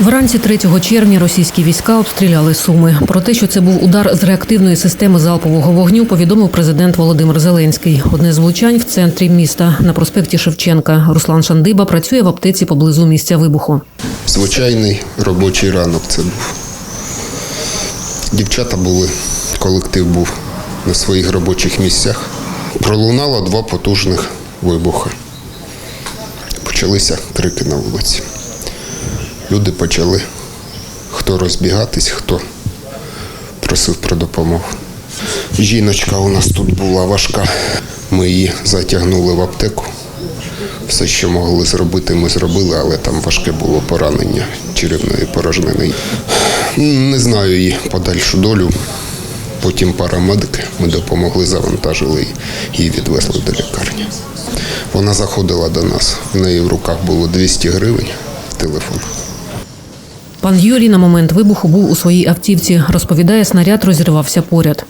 Вранці 3 червня російські війська обстріляли Суми. Про те, що це був удар з реактивної системи залпового вогню, повідомив президент Володимир Зеленський. Одне з влучань в центрі міста на проспекті Шевченка. Руслан Шандиба працює в аптеці поблизу місця вибуху. Звичайний робочий ранок це був. Дівчата були, колектив був на своїх робочих місцях. Пролунало два потужних вибухи. Почалися крики на вулиці. Люди почали хто розбігатись, хто просив про допомогу. Жіночка у нас тут була важка. Ми її затягнули в аптеку. Все, що могли зробити, ми зробили, але там важке було поранення черевної порожнини. Не знаю її подальшу долю. Потім парамедики ми допомогли, завантажили її, її відвезли до лікарні. Вона заходила до нас. В неї в руках було 200 гривень, телефон. Пан Юрій на момент вибуху був у своїй автівці. Розповідає, снаряд розірвався поряд.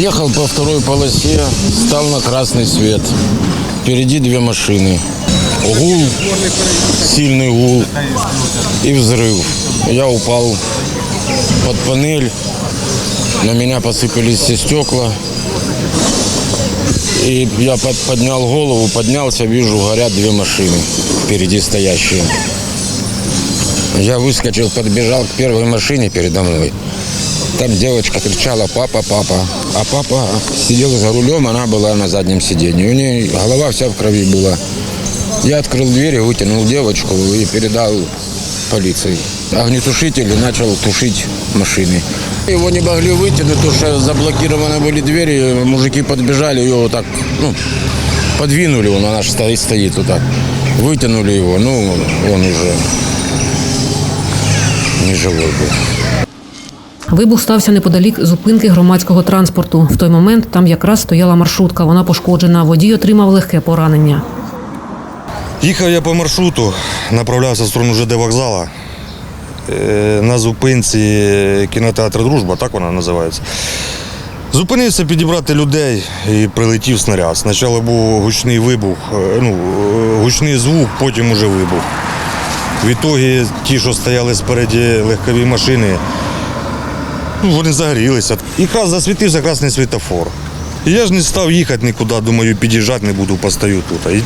Ехал по второй полосе, стал на красный свет. Впереди две машины. Гул, сильный гул и взрыв. Я упал под панель, на меня посыпались все стекла. И я под- поднял голову, поднялся, вижу, горят две машины впереди стоящие. Я выскочил, подбежал к первой машине передо мной. Там девочка кричала «папа, папа». А папа сидел за рулем, она была на заднем сиденье. У нее голова вся в крови была. Я открыл дверь, и вытянул девочку и передал полиции. Огнетушитель начал тушить машины. Его не могли вытянуть, потому что заблокированы были двери. Мужики подбежали, его вот так ну, подвинули, он она стоит, стоит вот так. Вытянули его, ну, он уже не живой был. Вибух стався неподалік зупинки громадського транспорту. В той момент там якраз стояла маршрутка. Вона пошкоджена. Водій отримав легке поранення. Їхав я по маршруту, направлявся в сторону ЖД вокзала. Е, На зупинці кінотеатр Дружба, так вона називається. Зупинився підібрати людей і прилетів снаряд. Спочатку був гучний вибух, е, ну, е, гучний звук, потім уже вибух. В ті, що стояли спереді легкові машини, ну, вони загорілися. Якраз засвітився красний світофор. І я ж не став їхати нікуди, думаю, під'їжджати не буду, постою тут. І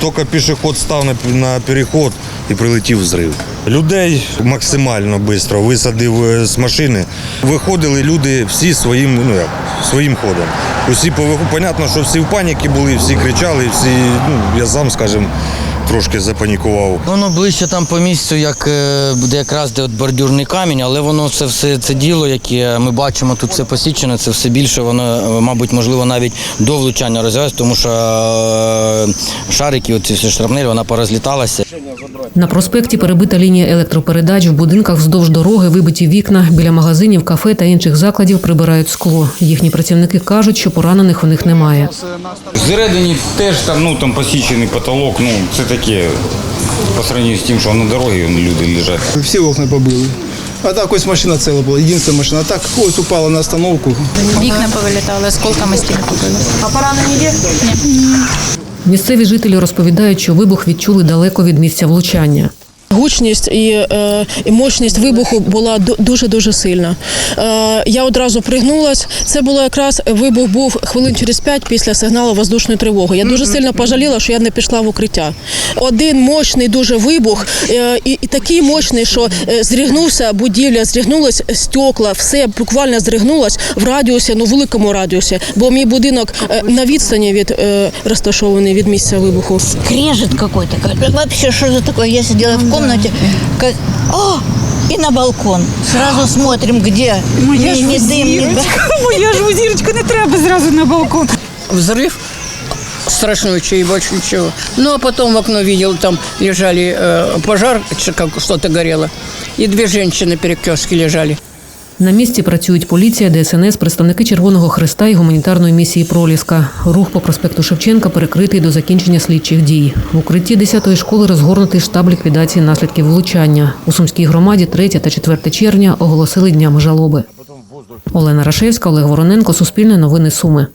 тільки пішохід став на, на переход і прилетів взрив. Людей максимально швидко висадив е, з машини. Виходили люди всі своїм, ну як, своїм ходом. Усі. Понятно, що всі в паніки були, всі кричали, всі, ну, я сам, скажімо, трошки запанікував. Воно ближче там по місцю, як е, буде якраз де от бордюрний камінь, але воно це все це діло, яке ми бачимо, тут все посічено, це все більше, воно, е, мабуть, можливо, навіть до влучання розв'язку, тому що е, шарики, оці всі шрапнелі, вона порозліталася. На проспекті перебита лінія електропередач. В будинках вздовж дороги вибиті вікна. Біля магазинів, кафе та інших закладів прибирають скло. Їхні працівники кажуть, що поранених у них немає. Всередині теж там, ну, там посічений потолок, ну це таке по сравнению з тим, що на дорогі люди лежать. Всі окна побили. А так ось машина ціла була, єдина машина. А так ось упала на остановку. Вікна повилітали, осколками стіни побили. А поранені є? Ні. Місцеві жителі розповідають, що вибух відчули далеко від місця влучання. Гучність і, е, і мощність вибуху була дуже дуже сильна. Е, я одразу пригнулась. Це було якраз вибух був хвилин через п'ять після сигналу воздушної тривоги. Я дуже сильно пожаліла, що я не пішла в укриття. Один мощний дуже вибух, е, і, і такий мощний, що зрігнувся будівля, зрігнулось стекла, все буквально зригнулось в радіусі, ну великому радіусі. Бо мій будинок е, на відстані від е, розташований від місця вибуху. скрежет какой-то. как- Вообще, что это такое? Я сидела в комнате, как... О! И на балкон. Сразу смотрим, где Моя ни, ж ни дым, ни зірочка, моя ж зірочка, не треба зразу на балкон. взрыв страшной, и больше ничего. Ну, а потом в окно видел, там лежали э, пожар, ч- как что-то горело, и две женщины перед киоски лежали. На місці працюють поліція, ДСНС, представники Червоного Христа і гуманітарної місії Проліска. Рух по проспекту Шевченка перекритий до закінчення слідчих дій. В укритті 10-ї школи розгорнутий штаб ліквідації наслідків влучання. У Сумській громаді 3 та 4 червня оголосили днями жалоби. Олена Рашевська, Олег Вороненко, Суспільне новини Суми.